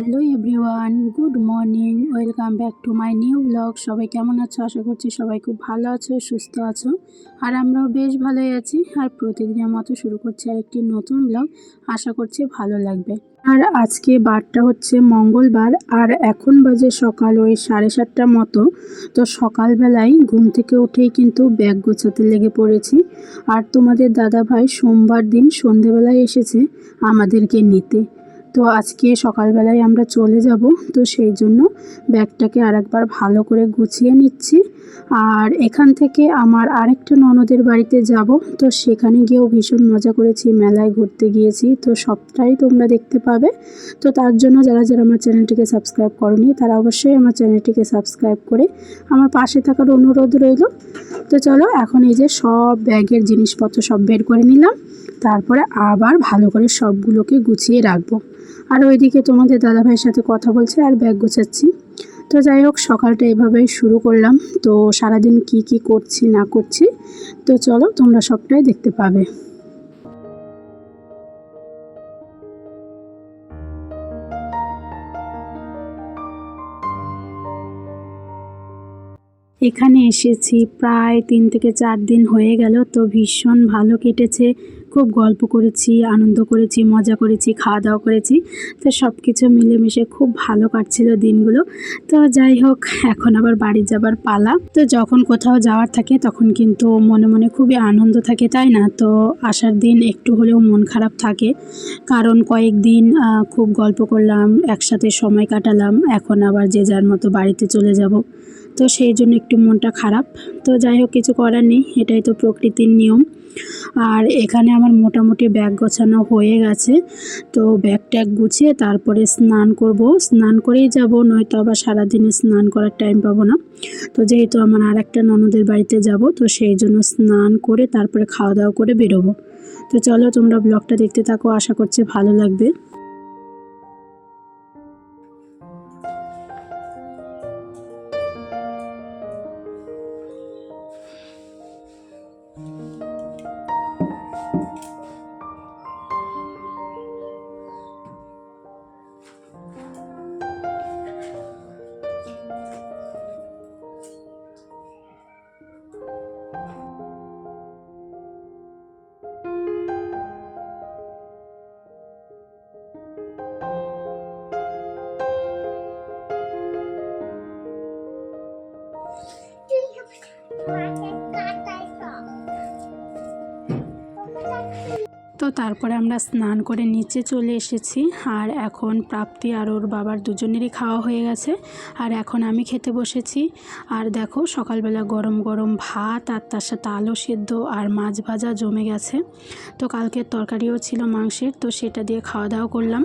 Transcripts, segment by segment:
Hello everyone, good morning, welcome back to my new blog. সবাই কেমন আছো? আশা করছি সবাই খুব ভালো আছো, সুস্থ আছো। আর আমরাও বেশ ভালোই আছি। আর প্রতিদিনের মতো শুরু করছি আর একটি নতুন ব্লগ। আশা করছি ভালো লাগবে। আর আজকে বারটা হচ্ছে মঙ্গলবার, আর এখন বাজে সকাল ওই সাড়ে সাতটার মতো। তো সকালবেলায় ঘুম থেকে উঠেই কিন্তু ব্যাগ গোছাতে লেগে পড়েছি। আর তোমাদের দাদা ভাই সোমবার দিন সন্ধেবেলায় এসেছে আমাদেরকে নিতে। তো আজকে সকালবেলায় আমরা চলে যাব, তো সেই জন্য ব্যাগটাকে আরেকবার ভালো করে গুছিয়ে নিচ্ছি। আর এখান থেকে আমার আরেকটা ননদের বাড়িতে যাব। তো সেখানে গিয়েও ভীষণ মজা করেছি, মেলায় ঘুরতে গিয়েছি। তো সবটাই তোমরা দেখতে পাবে। তো তার জন্য যারা যারা আমার চ্যানেলটিকে সাবস্ক্রাইব করনি, তারা অবশ্যই আমার চ্যানেলটিকে সাবস্ক্রাইব করে আমার পাশে থাকার অনুরোধ রইল। তো চলো এখন এই যে সব ব্যাগের জিনিসপত্র সব বের করে নিলাম। তারপরে আবার ভালো করে সবগুলোকে গুছিয়ে রাখব। আর ওইদিকে তোমাদের দাদাভাইয়ের সাথে কথা বলছে আর ব্যাগ গোছাচ্ছি। তো যাই হোক, সকালটা এভাবেই শুরু করলাম। তো সারাদিন কি কি করছি, না করছি, তো চলো তোমরা সবটাই দেখতে পাবে। এখানে এসেছি। প্রায় তিন থেকে চার দিন হয়ে গেল, তো ভীষণ ভালো কেটেছে। খুব গল্প করেছি, আনন্দ করেছি, মজা করেছি খাওয়া দাওয়া করেছি। তো সব কিছু মিলেমিশে খুব ভালো কাটছিল দিনগুলো। তো যাই হোক, এখন আবার বাড়ি যাবার পালা। তো যখন কোথাও যাওয়ার থাকে, তখন কিন্তু মনে মনে খুবই আনন্দ থাকে, তাই না? তো আসার দিন একটু হলেও মন খারাপ থাকে। কারণ কয়েকদিন খুব গল্প করলাম, একসাথে সময় কাটালাম। এখন আবার যে যার মতো বাড়িতে চলে যাব। তো সেই জন্য একটু মনটা খারাপ। তো যাই হোক, কিছু করার নেই, এটাই তো প্রকৃতির নিয়ম। আর এখানে আমার মোটামুটি ব্যাগ গোছানো হয়ে গেছে। তো ব্যাগ ট্যাগ গুছিয়ে তারপরে স্নান করব। স্নান করেই যাব, নয়তো আবার সারাদিনে স্নান করার টাইম পাবো না। তো যেহেতু আমার আর একটা ননদের বাড়িতে যাব, তো সেই জন্য স্নান করে তারপরে খাওয়া দাওয়া করে বেরোবো। তো চলো, তোমরা ব্লগটা দেখতে থাকো, আশা করছি ভালো লাগবে। তারপরে আমরা স্নান করে নিচে চলে এসেছি। আর এখন প্রাপ্তি আর ওর বাবার দুজনেরই খাওয়া হয়ে গেছে। আর এখন আমি খেতে বসেছি। আর দেখো, সকালবেলা গরম গরম ভাত আর তার সাথে আলু সেদ্ধ আর মাছ ভাজা জমে গেছে। তো কালকের তরকারিও ছিল মাংসের, তো সেটা দিয়ে খাওয়া দাওয়া করলাম।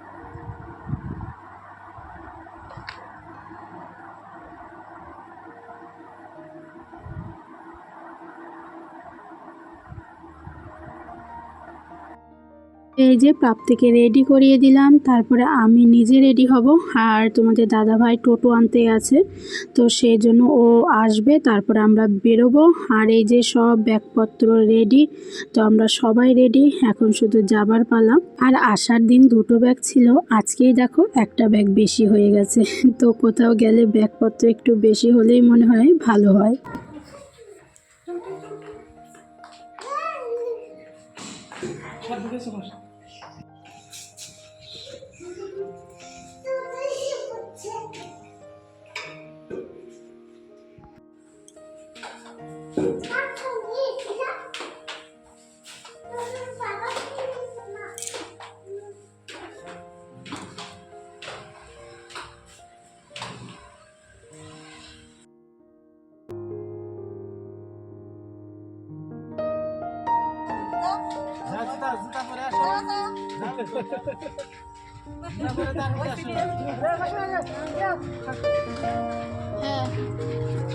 এই যে প্রাপ্তিকে রেডি করিয়ে দিলাম, তারপরে আমি নিজে রেডি হব। আর তোমাদের দাদাভাই টোটো আনতে আছে, তো সেই জন্য ও আসবে, তারপরে আমরা বেরোবো। আর এই যে সব ব্যাগপত্র রেডি তো আমরা সবাই রেডি এখন শুধু যাবার পালাম আর আসার দিন দুটো ব্যাগ ছিল, আজকেই দেখো একটা ব্যাগ বেশি হয়ে গেছে। তো কোথাও গেলে ব্যাগপত্র একটু বেশি হলেই মনে হয় ভালো হয়। 妈，你你，就是把东西拿。走，咱咱咱不来说，哈哈哈，咱不不不来说，来来来来来，嗯。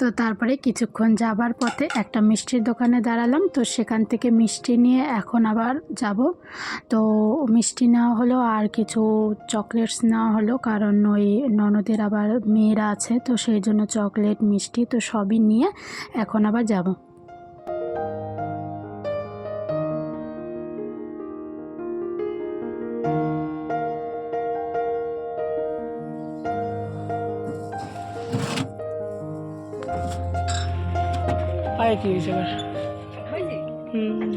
তো তারপরে কিছুক্ষণ যাবার পথে একটা মিষ্টির দোকানে দাঁড়ালাম। তো সেখান থেকে মিষ্টি নিয়ে এখন আবার যাব। তো মিষ্টি নেওয়া হলো আর কিছু চকলেটস নেওয়া হলো, কারণ ওই ননদের আবার মেয়েরা আছে, তো সেই জন্য চকলেট, মিষ্টি তো সবই নিয়ে এখন আবার যাব। পায়ে কি হয়েছে এবার? হুম।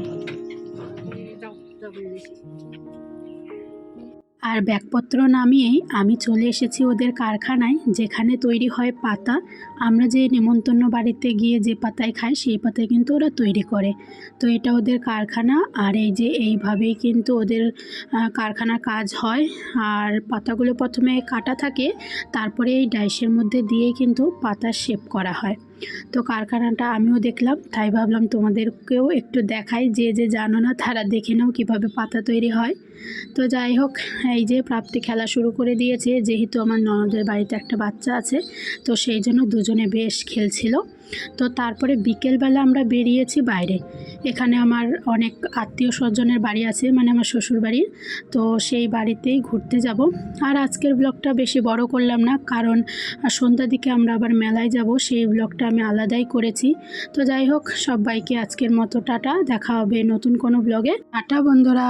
আর ব্যাগপত্র নামিয়েই আমি চলে এসেছি ওদের কারখানায়, যেখানে তৈরি হয় পাতা। আমরা যে নেমন্তন্ন বাড়িতে গিয়ে যে পাতায় খাই, সেই পাতায় কিন্তু ওরা তৈরি করে। তো এটা ওদের কারখানা, আর এই যে এইভাবেই কিন্তু ওদের কারখানার কাজ হয়। আর পাতাগুলো প্রথমে কাটা থাকে, তারপরে এই ডাইসের মধ্যে দিয়ে কিন্তু পাতা শেপ করা হয়। তো কারখানাটা আমিও দেখলাম, তাই ভাবলাম তোমাদেরকেও একটু দেখাই। যে যে জানো না, তারা দেখে নাও কীভাবে পাতা তৈরি হয়। তো যাই হোক, এই যে প্রাপ্তি খেলা শুরু করে দিয়েছে, যেহেতু আমার ননদের বাড়িতে একটা বাচ্চা আছে, তো সেই জন্য দুজনে বেশ খেলছিল। তো তারপরে বিকেলবেলা আমরা বেরিয়েছি বাইরে। এখানে আমার অনেক আত্মীয় স্বজনের বাড়ি আছে মানে আমার শ্বশুর বাড়ির তো সেই বাড়িতেই ঘুরতে যাব। আর আজকের ব্লগটা বেশি বড় করলাম না, কারণ সন্ধ্যার দিকে আমরা আবার মেলায় যাব, সেই ব্লগটা আমি আলাদাই করেছি। তো যাই হোক, সবাইকে আজকের মতো টাটা, দেখা হবে নতুন কোনো ব্লগে। টাটা বন্ধুরা।